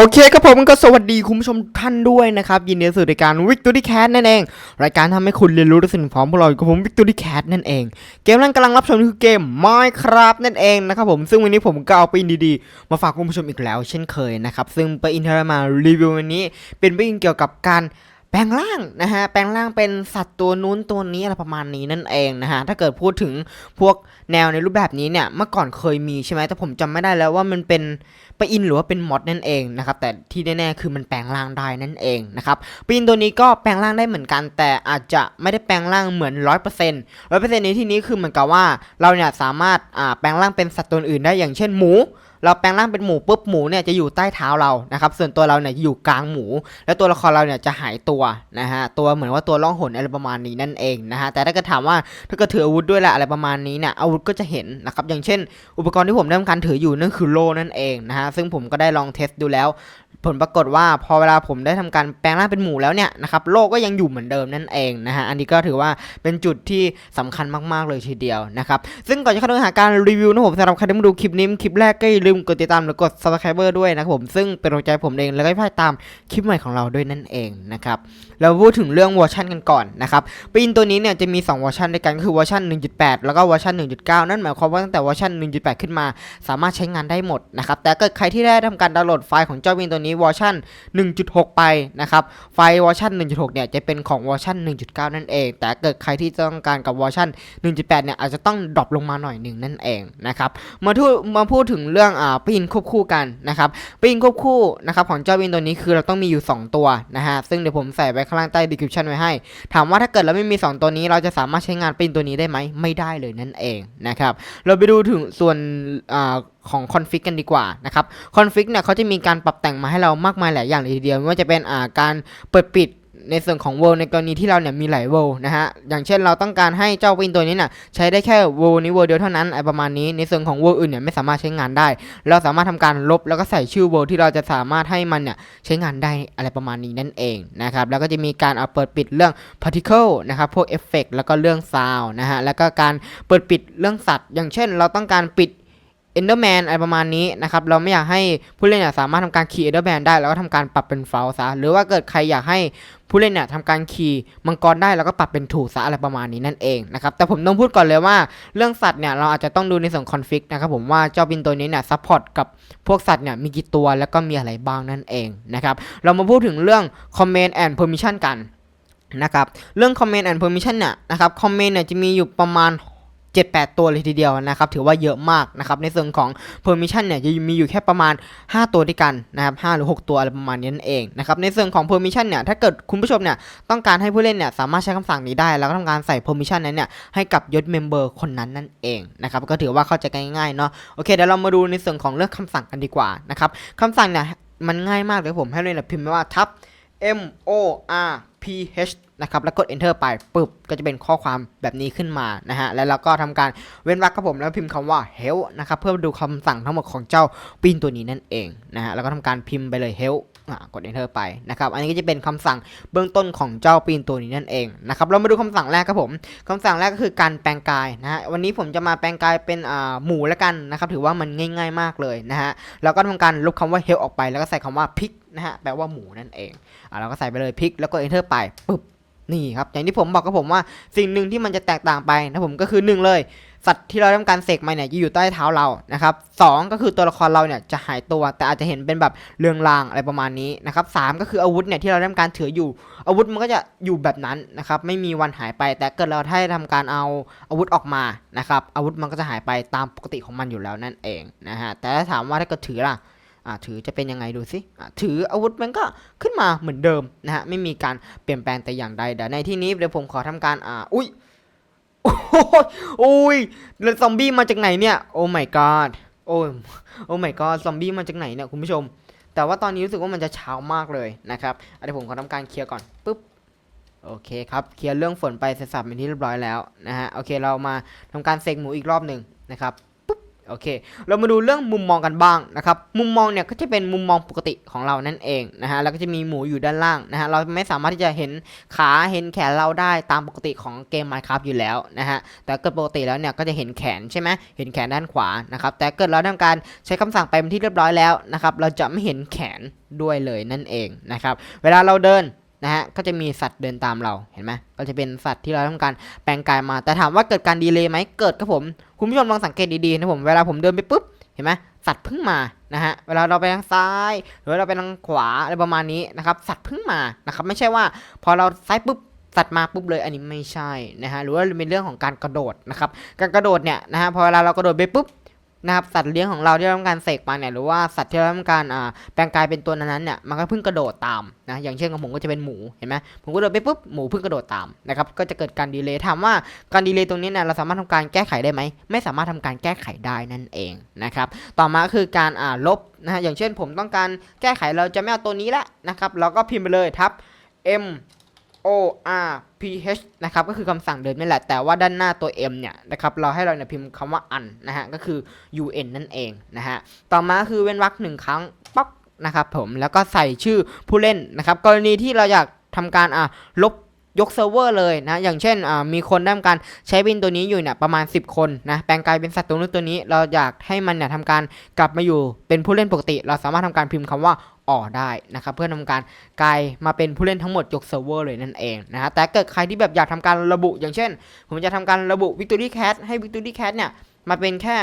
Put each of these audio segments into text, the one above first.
โอเคครับผมก็สวัสดีคุณผู้ชมท่านด้วยนะครับ ยินดีสู่รายการวิกตอรี่แคทนั่นเอง รายการทำให้คุณเรียนรู้และสิ่งพร้อมพวกเราอยกับผมวิกตอรี่แคทนั่นเอง เกมนั้นกำลังรับชมคือเกม Minecraft นั่นเองนะครับผมซึ่งวันนี้ผมก็เอาไปอินดีๆ มาฝากคุณผู้ชมอีกแล้ว เช่นเคยนะครับ ซึ่งไปอินเทอร์มารีวิววันนี้ เป็นไปอินเกี่ยวกับการ แปลงร่างนะฮะ แปลงร่างเป็นสัตว์ตัวนู้นตัวนี้อะไรประมาณนี้นั่นเองนะฮะ ถ้าเกิดพูดถึงพวกแนวในรูปแบบนี้เนี่ย เมื่อก่อนเคยมีใช่ไหม แต่ผมจำไม่ได้แล้วว่ามันเป็นไปอินหรือว่าเป็นมอดนั่นเองนะครับ แต่ที่แน่ๆคือมันแปลงร่างได้นั่นเองนะครับปีนตัวนี้ก็แปลงร่างได้เหมือนกัน แต่อาจจะไม่ได้แปลงร่างเหมือนร้อยเปอร์เซ็นต์ร้อยเปอร์เซ็นต์ในที่นี้คือเหมือนกับว่าเราเนี่ยสามารถอ่าแปลงร่างเป็นสัตว์ตัวอื่นได้อย่างเช่นหมูเราแปลงร่างเป็นหมูปุ๊บหมูเนี่ยจะอยู่ใต้เท้าเรานะครับส่วนตัวเราเนี่ยจะอยู่กลางหมู แล้วตัวละครเราเนี่ยจะหายตัวนะฮะตัวเหมือนว่าตัวล่องหนอะไรประมาณนี้นั่นเองนะฮะแต่ถ้าเกิดถามว่าถ้าเกิดถืออาวุธด้วยแหละอะไรประมาณนี้เนี่ยอาวุธก็จะเห็นนะครับอย่างเช่น อุปกรณ์ที่ผมได้ทำการถืออยู่นั่นคือโล่นั่นเองนะฮะซึ่งผมก็ได้ลองเทสดูแล้ว ผลปรากฏว่าพอเวลาผมได้ทำการแปลงร่างเป็นหมูแล้วเนี่ยนะครับโลกก็ยังอยู่เหมือนเดิมนั่นเองนะฮะอันนี้ก็ถือว่าเป็นจุดที่สำคัญมากๆเลยทีเดียวนะครับซึ่งก่อนจะเข้าเนื้อหาการรีวิวนะผมสำหรับใครที่มาดูคลิปนี้คลิปแรกก็อย่าลืมกดติดตามหรือกด subscriber ด้วยนะครับผมซึ่งเป็นกำลังใจผมเองแล้วก็ให้พลาดตามคลิปใหม่ของเราด้วยนั่นเองนะครับเราพูดถึงเรื่องเวอร์ชันกันก่อนนะครับปีนตัวนี้เนี่ยจะมี 2 เวอร์ชันด้วยกันก็คือเวอร์ชัน1.8 แล้วก็เวอร์ชัน1.9 นั่นหมายความว่าตั้งแต่เวอร์ชัน1.8 ขึ้นมา สามารถใช้งานได้หมดนะครับแต่เกิดใครที่ได้ทำการดาวน์โหลดไฟล์ของเจ้าวินตัวนี้เวอร์ชัน1.6 ไปนะครับ ไฟเวอร์ชัน1.6 เนี่ยจะเป็นของเวอร์ชัน1.9 นั่นเอง แต่เกิดใครที่ต้องการกับเวอร์ชัน1.8 เนี่ยอาจจะต้องดรอปลงมาหน่อยหนึ่งนั่นเองนะครับ มาทูมาพูดถึงเรื่องอ่าปีนควบคู่กันนะครับปีนควบคู่นะครับของเจ้าวินตัวนี้คือเราต้องมีอยู่ 2 ตัวนะฮะ ซึ่งเดี๋ยวผมใส่ไว้ข้างล่างใต้ description ไว้ให้ ถามว่าถ้าเกิดเราไม่มี 2 ตัวนี้เราจะสามารถใช้งานปีนตัวนี้ได้ไหมไม่ได้เลยนั่นเองนะครับ เราไปดูถึงส่วนอ่า ของคอนฟิกกันดีกว่านะครับคอนฟิกเนี่ยเขาจะมีการปรับแต่งมาให้เรามากมายหลายอย่างเลยทีเดียวไม่ว่าจะเป็นอ่าการเปิดปิดในส่วนของ world ในกรณีที่เราเนี่ยมีหลาย world นะฮะ อย่างเช่นเราต้องการให้เจ้าวินตัวนี้น่ะใช้ได้แค่ world นี้ world เดียวเท่านั้นอะไรประมาณนี้ ในส่วนของ world อื่นเนี่ยไม่สามารถใช้งานได้ เราสามารถทำการลบแล้วก็ใส่ชื่อ world ที่เราจะสามารถให้มันเนี่ยใช้งานได้อะไรประมาณนี้นั่นเองนะครับ แล้วก็จะมีการเอาเปิดปิดเรื่อง particle นะครับพวกเอฟเฟกแล้วก็เรื่อง sound นะฮะ แล้วก็การเปิดปิดเรื่องสัตว์ อย่างเช่น เราต้องการปิด Enderman อะไรประมาณนี้นะครับเราไม่อยากให้ผู้เล่นเนี่ยสามารถทำการขี่ Enderman ได้แล้วก็ทำการปรับเป็นเฟลซะหรือว่าเกิดใครอยากให้ผู้เล่นเนี่ยทำการขี่มังกรได้แล้วก็ปรับเป็นถูซะอะไรประมาณนี้นั่นเองนะครับแต่ผมต้องพูดก่อนเลยว่าเรื่องสัตว์เนี่ยเราอาจจะต้องดูในส่วนคอนฟิกนะครับผมว่าเจ้าบินตัวนี้เนี่ยซัพพอร์ตกับพวกสัตว์เนี่ยมีกี่ตัวแล้วก็มีอะไรบ้างนั่นเองนะครับเรามาพูดถึงเรื่อง Command and Permission กันนะครับเรื่อง Command and Permission เนี่ยนะครับ Command เนี่ยจะมีอยู่ประมาณ 7-8 ตัวเลยทีเดียวนะครับ ถือว่าเยอะมากนะครับ ในส่วนของ permission เนี่ยจะมีอยู่แค่ประมาณ 5 ตัวด้วยกันนะครับ5หรือ 6 ตัวอะไรประมาณนี้นั่นเองนะครับ ในส่วนของ permission เนี่ย ถ้าเกิดคุณผู้ชมเนี่ยต้องการให้ผู้เล่นเนี่ยสามารถใช้คำสั่งนี้ได้ แล้วก็ทำการใส่ permission นั้นเนี่ยให้กับยศ member คนนั้นนั่นเองนะครับ ก็ถือว่าเข้าใจง่ายๆเนาะ โอเคเดี๋ยวเรามาดูในส่วนของเรื่องคำสั่งกันดีกว่านะครับคำสั่งเนี่ยมันง่ายมากเลยผมให้เลยนะพิมพ์ว่าทับ M O R P H นะครับ แล้วกด enter ไปปุ๊บ ก็จะเป็นข้อความแบบนี้ขึ้นมา นะฮะ แล้วเราก็ทำการเว้นวรรคครับผม แล้วพิมพ์คำว่า help นะครับ เพื่อดูคำสั่งทั้งหมดของเจ้าปีนตัวนี้นั่นเอง นะฮะ แล้วก็ทำการพิมพ์ไปเลย help กด enter ไปนะครับอันนี้ก็จะเป็นคำสั่งเบื้องต้นของเจ้าปีนตัวนี้นั่นเองนะครับเรามาดูคำสั่งแรกครับผมคำสั่งแรกก็คือการแปลงกายนะฮะวันนี้ผมจะมาแปลงกายเป็นหมูแล้วกันนะครับถือว่ามันง่าย ๆมากเลยนะฮะแล้วก็ทำการลบคำว่า help ออกไป แล้วก็ใส่คำว่า pick นะฮะแปลว่าหมูนั่นเองอะเราก็ใส่ไปเลย pick แล้วก็ enter ไปปึ๊บนี่ครับอย่างที่ผมบอกกับผมว่าสิ่งหนึ่งที่มันจะแตกต่างไปนะผมก็คือหนึ่งเลย สัตว์ที่เราทำการเสกมาเนี่ยจะอยู่ใต้เท้าเรานะครับสองก็คือตัวละครเราเนี่ยจะหายตัว แต่อาจจะเห็นเป็นแบบเรืองรางอะไรประมาณนี้นะครับสามก็คืออาวุธเนี่ยที่เราทำการถืออยู่ อาวุธมันก็จะอยู่แบบนั้นนะครับไม่มีวันหายไป แต่เกิดเราให้ทำการเอาอาวุธออกมานะครับอาวุธมันก็จะหายไปตามปกติของมันอยู่แล้วนั่นเองนะฮะแต่ถ้าถามว่าถ้าเกิดถือล่ะอ่าถือจะเป็นยังไงดูสิถืออาวุธมันก็ขึ้นมาเหมือนเดิมนะฮะไม่มีการเปลี่ยนแปลงแต่อย่างใดเดี๋ยวในที่นี้เดี๋ยวผมขอทำการอ่าอุ้ย โอ้ยโอ้ยแล้วซอมบี้มาจากไหนเนี่ย โอ้ my god โอ้ยโอ้ my god ซอมบี้มาจากไหนเนี่ยคุณผู้ชม แต่ว่าตอนนี้รู้สึกว่ามันจะเช้ามากเลยนะครับเดี๋ยวผมขอทำการเคลียร์ก่อนปุ๊บโอเคครับ เคลียร์เรื่องฝนไปเสร็จสับเป็นที่เรียบร้อยแล้วนะฮะ โอเค เรามาทำการเสกหมูอีกรอบหนึ่งนะครับ โอเค เรามาดูเรื่องมุมมองกันบ้างนะครับ มุมมองเนี่ยก็จะเป็นมุมมองปกติของเรานั่นเองนะฮะ แล้วก็จะมีหมูอยู่ด้านล่างนะฮะ เราไม่สามารถที่จะเห็นขาเห็นแขนเราได้ตามปกติของเกม Minecraft อยู่แล้วนะฮะ แต่เกิดปกติแล้วเนี่ยก็จะเห็นแขนใช่ไหมเห็นแขนด้านขวานะครับ แต่เกิดเราทำการใช้คำสั่งไปเป็นที่เรียบร้อยแล้วนะครับ เราจะไม่เห็นแขนด้วยเลยนั่นเองนะครับ เวลาเราเดิน นะฮะก็จะมีสัตว์เดินตามเราเห็นไหมก็จะเป็นสัตว์ที่เราทำการแปลงกายมา แต่ถามว่าเกิดการดีเลย์ไหมเกิดครับผมคุณผู้ชมลองสังเกตดีๆนะผมเวลาผมเดินไปปุ๊บเห็นไหมสัตว์เพิ่งมานะฮะเวลาเราไปทางซ้าย หรือเราไปทางขวาอะไรประมาณนี้นะครับสัตว์เพิ่งมานะครับไม่ใช่ว่า พอเราซ้ายปุ๊บสัตว์มาปุ๊บเลยอันนี้ไม่ใช่นะฮะหรือว่าเป็นเรื่องของการกระโดดนะครับการกระโดดเนี่ยนะฮะพอเวลาเรากระโดดไปปุ๊บ นะครับสัตว์เลี้ยงของเราที่เราต้องการเสกมาเนี่ยหรือว่าสัตว์ที่เราต้องการอ่าแปลงกายเป็นตัวนั้นเนี่ยมันก็เพิ่งกระโดดตามนะอย่างเช่นของผมก็จะเป็นหมูเห็นไหมผมก็เดินไปปุ๊บหมูเพิ่งกระโดดตามนะครับก็จะเกิดการดีเลย์ถามว่าการดีเลย์ตรงนี้เนี่ยเราสามารถทำการแก้ไขได้ไหมไม่สามารถทำการแก้ไขได้นั่นเองนะครับต่อมาคือการอ่าลบนะฮะอย่างเช่นผมต้องการแก้ไขเราจะไม่เอาตัวนี้ละนะครับเราก็พิมพ์ไปเลยทับ m o r p h นะครับก็คือคำสั่งเดิมนี่แหละ แต่ว่าด้านหน้าตัว m เนี่ยนะครับเราให้เราเนี่ยพิมพ์คำว่า un นะฮะก็คือ un นั่นเองนะฮะต่อมาคือเว้นวรรคหนึ่งครั้งป๊อกนะครับผมแล้วก็ใส่ชื่อผู้เล่นนะครับกรณีที่เราอยากทำการอะลบ ยกเซิร์ฟเวอร์เลยนะ อย่างเช่นมีคนได้ทำการใช้วินตัวนี้อยู่เนี่ยประมาณ 10 คนนะแปลงกลายเป็นสัตว์ตัวนู้นตัวนี้ เราอยากให้มันเนี่ยทำการกลับมาอยู่เป็นผู้เล่นปกติ เราสามารถทำการพิมพ์คำว่าออได้นะครับเพื่อทำการกลายมาเป็นผู้เล่นทั้งหมดยกเซิร์ฟเวอร์เลยนั่นเองนะฮะแต่เกิดใครที่แบบอยากทำการระบุ อย่างเช่น ผมจะทำการระบุ Victory Cat ให้ Victory Cat เนี่ย มาเป็นแค่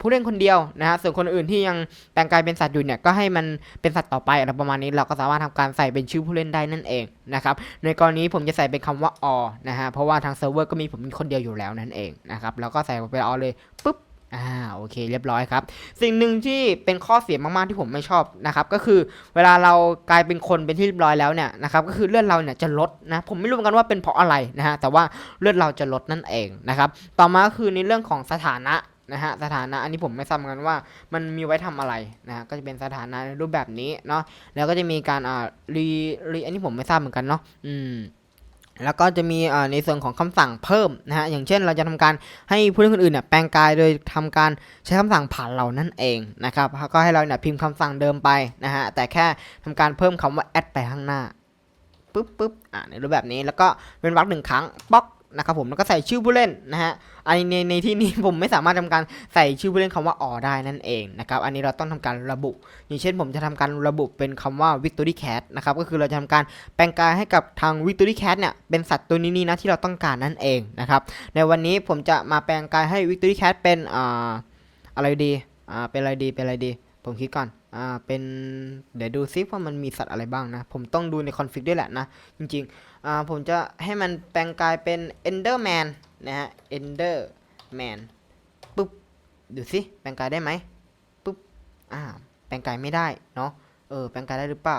ผู้เล่นคนเดียวนะฮะส่วนคนอื่นที่ยังแปลงกายเป็นสัตว์อยู่เนี่ยก็ให้มันเป็นสัตว์ต่อไปอะไรประมาณนี้เราก็สามารถทำการใส่เป็นชื่อผู้เล่นได้นั่นเองนะครับในกรณีผมจะใส่เป็นคำว่าอนะฮะเพราะว่าทางเซิร์ฟเวอร์ก็มีผมคนเดียวอยู่แล้วนั่นเองนะครับแล้วก็ใส่ไปออเลยปุ๊บ อ่าโอเคเรียบร้อยครับ สิ่งหนึ่งที่เป็นข้อเสียมากๆที่ผมไม่ชอบนะครับก็คือเวลาเรากลายเป็นคนเป็นที่เรียบร้อยแล้วเนี่ยนะครับก็คือเลือดเราเนี่ยจะลดนะผมไม่รู้เหมือนกันว่าเป็นเพราะอะไรนะฮะแต่ว่าเลือดเราจะลดนั่นเองนะครับต่อมาก็คือในเรื่องของสถานะนะฮะสถานะอันนี้ผมไม่ทราบเหมือนกันว่ามันมีไว้ทำอะไรนะฮะก็จะเป็นสถานะในรูปแบบนี้เนาะแล้วก็จะมีการอ่ารีรีอันนี้ผมไม่ทราบเหมือนกันเนาะอืม แล้วก็จะมีในส่วนของคำสั่งเพิ่มนะฮะอย่างเช่นเราจะทำการให้ผู้เล่นคนอื่นเนี่ยแปลงกายโดยทำการใช้คำสั่งผ่านเรานั่นเองนะครับก็ให้เราเนี่ยพิมพ์คำสั่งเดิมไปนะฮะแต่แค่ทำการเพิ่มคำว่า add ไปข้างหน้าปุ๊บปุ๊บอ่าในรูปแบบนี้แล้วก็เป็นวรรคหนึ่งครั้งป๊อก นะครับผมแล้วก็ใส่ชื่อผู้เล่นนะฮะอันในในที่นี้ผมไม่สามารถทำการใส่ชื่อผู้เล่นคำว่าออได้นั่นเองนะครับอันนี้เราต้องทำการระบุ อย่างเช่นผมจะทำการระบุเป็นคำว่า Victory Cat นะครับก็คือเราจะทำการแปลงกายให้กับทาง Victory Cat เนี่ยเป็นสัตว์ตัวนี้นี่นะที่เราต้องการนั่นเองนะครับในวันนี้ผมจะมาแปลงกายให้ Victory Cat เป็นอ่าอะไรดีอ่าเป็นอะไรดีเป็นอะไรดี ผมคิดก่อนอ่าเป็นเดี๋ยวดูซิว่ามันมีสัตว์อะไรบ้างนะ ผมต้องดูในคอนฟิกด้วยแหละนะ จริง ๆ อ่าผมจะให้มันแปลงกายเป็น Enderman นะฮะ Enderman ปุ๊บดูสิแปลงกายได้ไหมปุ๊บอ่าแปลงกายไม่ได้เนาะเออแปลงกายได้หรือเปล่า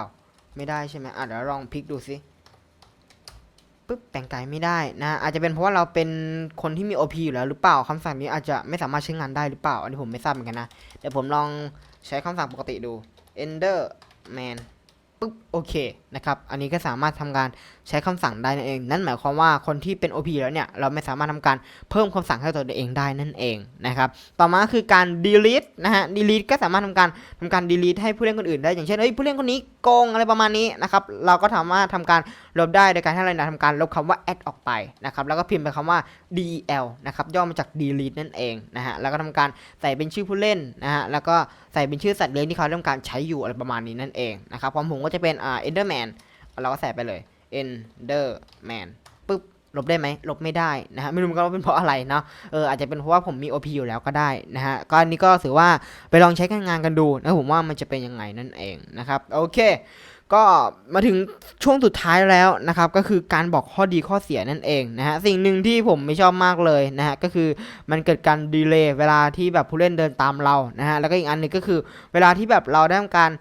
ไม่ได้ใช่ไหมอะเดี๋ยวลองพลิกดูสิปุ๊บแปลงกายไม่ได้นะ อาจจะเป็นเพราะว่าเราเป็นคนที่มี OP อยู่แล้วหรือเปล่าคำสั่งนี้อาจจะไม่สามารถใช้งานได้หรือเปล่า อันนี้ผมไม่ทราบเหมือนกันนะ เดี๋ยวผมลองใช้คำสั่งปกติดู Enderman ปุ๊บโอเคนะครับอันนี้ก็สามารถทำการใช้คำสั่งได้นั่นเอง นั่นหมายความว่าคนที่เป็น OP แล้วเนี่ยเราไม่สามารถทำการเพิ่มคำสั่งให้ตัวเองได้นั่นเองนะครับต่อมาคือการ delete นะฮะ delete ก็สามารถทำการทำการ delete ให้ผู้เล่นคนอื่นได้อย่างเช่นเฮ้ยผู้เล่นคนนี้โกงอะไรประมาณนี้นะครับเราก็สามารถทำการลบได้โดยการให้เราเนี่ยทำการลบคำว่า add ออกไปนะครับแล้วก็พิมพ์ไปคำว่า del นะครับย่อมาจาก delete นั่นเองนะฮะแล้วก็ทำการใส่เป็นชื่อผู้เล่นนะฮะแล้วก็ใส่เป็นชื่อสัตว์เลี้ยงที่เขาต้องการใช้อยู่อะไรประมาณนี้นั่นเองนะครับของผมก็จะเป็นอ่า enderman เราก็ใส่ไปเลย enderman ปึ๊บลบได้ไหมลบไม่ได้นะฮะไม่รู้มือนกันว่าเป็นเพราะอะไรเนาะเอออาจจะเป็นเพราะว่าผมมี OP อยู่แล้วก็ได้นะฮะก็อันนี้ก็ถือว่าไปลองใช้การงานกันดูนะผมว่ามันจะเป็นยังไงนั่นเองนะครับโอเค ก็มาถึงช่วงสุดท้ายแล้วนะครับก็คือการบอกข้อดีข้อเสียนั่นเองนะฮะสิ่งหนึ่งที่ผมไม่ชอบมากเลยนะฮะก็คือมันเกิดการดีเลย์เวลาที่แบบผู้เล่นเดินตามเรานะฮะแล้วก็อีกอันหนึงก็คือเวลาที่แบบเราได้ทำการ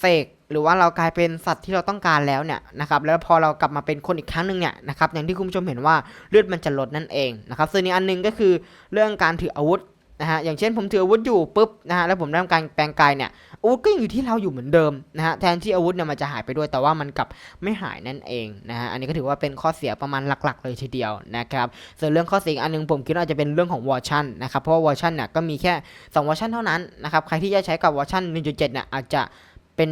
เสก หรือว่าเรากลายเป็นสัตว์ที่เราต้องการแล้วเนี่ยนะครับแล้วพอเรากลับมาเป็นคนอีกครั้งหนึ่งเนี่ยนะครับอย่างที่คุณผู้ชมเห็นว่าเลือดมันจะลดนั่นเองนะครับส่วนอีกอันหนึงก็คือเรื่องการถืออาวุธนะฮะอย่างเช่นผมถืออาวุธอยู่ปุ๊บนะฮะแล้วผมได้ทำการแปลงกายเนี่ยอาวุธก็ยังอยู่ที่เราอยู่เหมือนเดิมนะฮะแทนที่อาวุธเนี่ยมันจะหายไปด้วยแต่ว่ามันกลับไม่หายนั่นเองนะฮะอันนี้ก็ถือว่าเป็นข้อเสียประมาณหลักๆ เลยทีเดียวนะครับส่วนเรื่องข้อเสียงอันหนึงผมคิดว่าจะเป็นเรื่องของวอร์ชันนะครับเพราะว่าวอร์ชันเนี่ยก็มีแค่2วอร์ชันเท่านั้นนะครับใครที่จะใช้กับวอร์ชัน1.7เนี่ยอาจจะเป็น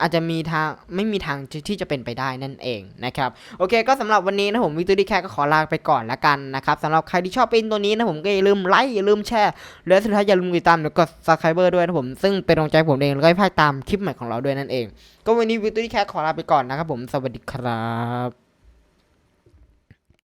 อาจจะมีทางไม่มีทางที่ที่จะเป็นไปได้นั่นเองนะครับโอเค ก็สำหรับวันนี้นะผมวิกตอรี่แคก็ขอลาไปก่อนละกันนะครับสำหรับใครที่ชอบเป็นตัวนี้นะผมก็อย่าลืมไลค์อย่าลืมแชร์และสุดท้ายอย่าลืมติดตามแล้วกด subscriber ด้วยนะผมซึ่งเป็นกำลังใจผมเองแล้วก็ให้พายตามคลิปใหม่ของเราด้วยนั่นเอง ก็วันนี้วิกตอรี่แคขอลาไปก่อนนะครับผมสวัสดีครับ